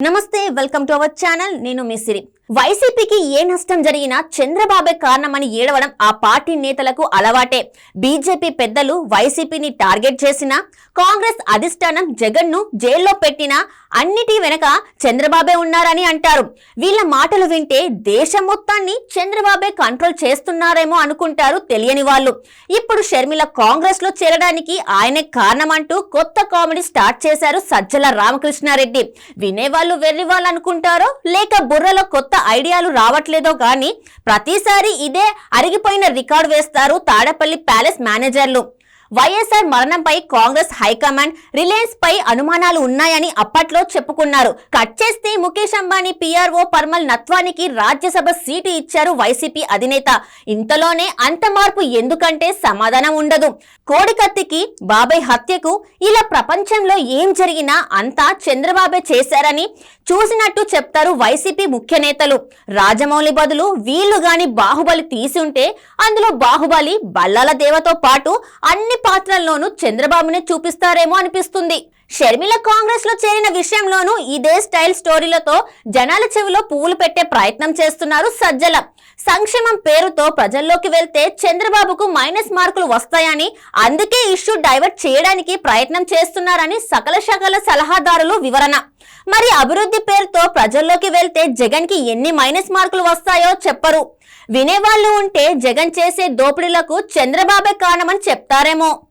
నమస్తే welcome to our channel. నేను మిసిరి వైసీపీకి ఏ నష్టం జరిగినా చంద్రబాబే కారణమని ఏడవడం ఆ పార్టీ నేతలకు అలవాటే. బీజేపీ పెద్దలు వైసీపీని టార్గెట్ చేసినా కాంగ్రెస్ అధిష్టానం జగన్ను జైల్లో పెట్టినా అన్నిటి వెనక చంద్రబాబే ఉన్నారని అంటారు. వీళ్ళ మాటలు వింటే దేశం మొత్తాన్ని చంద్రబాబే కంట్రోల్ చేస్తున్నారేమో అనుకుంటారు తెలియని వాళ్ళు. ఇప్పుడు షర్మిల కాంగ్రెస్లో చేరడానికి ఆయనే కారణమంటూ కొత్త కామెడీ స్టార్ట్ చేశారు సజ్జల రామకృష్ణారెడ్డి. వినేవాళ్ళు వెర్రివాళ్ళు అనుకుంటారో లేక బుర్రలో కొత్త ఐడియాలు రావట్లేదో కానీ ప్రతిసారి ఇదే అరిగిపోయిన రికార్డు వేస్తారు తాడేపల్లి ప్యాలెస్ మేనేజర్లు. వైఎస్ఆర్ మరణంపై కాంగ్రెస్ హైకమాండ్ రిలయన్స్ పై అనుమానాలు ఉన్నాయని అప్పట్లో చెప్పుకున్నారు. కట్ చేస్తే ముఖేష్ అంబానీ పిఆర్ఓ పర్మల్ నత్వానికి రాజ్యసభ సీటు ఇచ్చారు వైసీపీ అధినేత. ఇంతలోనే అంత మార్పు ఎందుకంటే సమాధానం ఉండదు. కోడికత్తికి బాబాయ్ హత్యకు ఇలా ప్రపంచంలో ఏం జరిగినా అంతా చంద్రబాబే చేశారని చూసినట్టు చెప్తారు వైసీపీ ముఖ్య నేతలు. రాజమౌళి బదులు వీళ్ళు గాని బాహుబలి తీసి ఉంటే అందులో బాహుబలి బల్లాల దేవతో పాటు అన్ని పాత్రల్లోనూ చంద్రబాబునే చూపిస్తారేమో అనిపిస్తుంది. షర్మిల కాంగ్రెస్లో చేరిన విషయంలోనూ ఇదే స్టైల్ స్టోరీలతో జనాల చెవిలో పువ్వులు పెట్టే ప్రయత్నం చేస్తున్నారు సజ్జల. సంక్షేమం పేరుతో ప్రజల్లోకి వెళ్తే చంద్రబాబుకు మైనస్ మార్కులు వస్తాయని అందుకే ఇష్యూ డైవర్ట్ చేయడానికి ప్రయత్నం చేస్తున్నారని సకల శాఖల సలహాదారులు వివరణ. మరి అభివృద్ధి పేరుతో ప్రజల్లోకి వెళ్తే జగన్కి ఎన్ని మైనస్ మార్కులు వస్తాయో చెప్పరు. వినేవాళ్ళు ఉంటే జగన్ చేసే దోపిడీలకు చంద్రబాబే కారణమని చెప్తారేమో.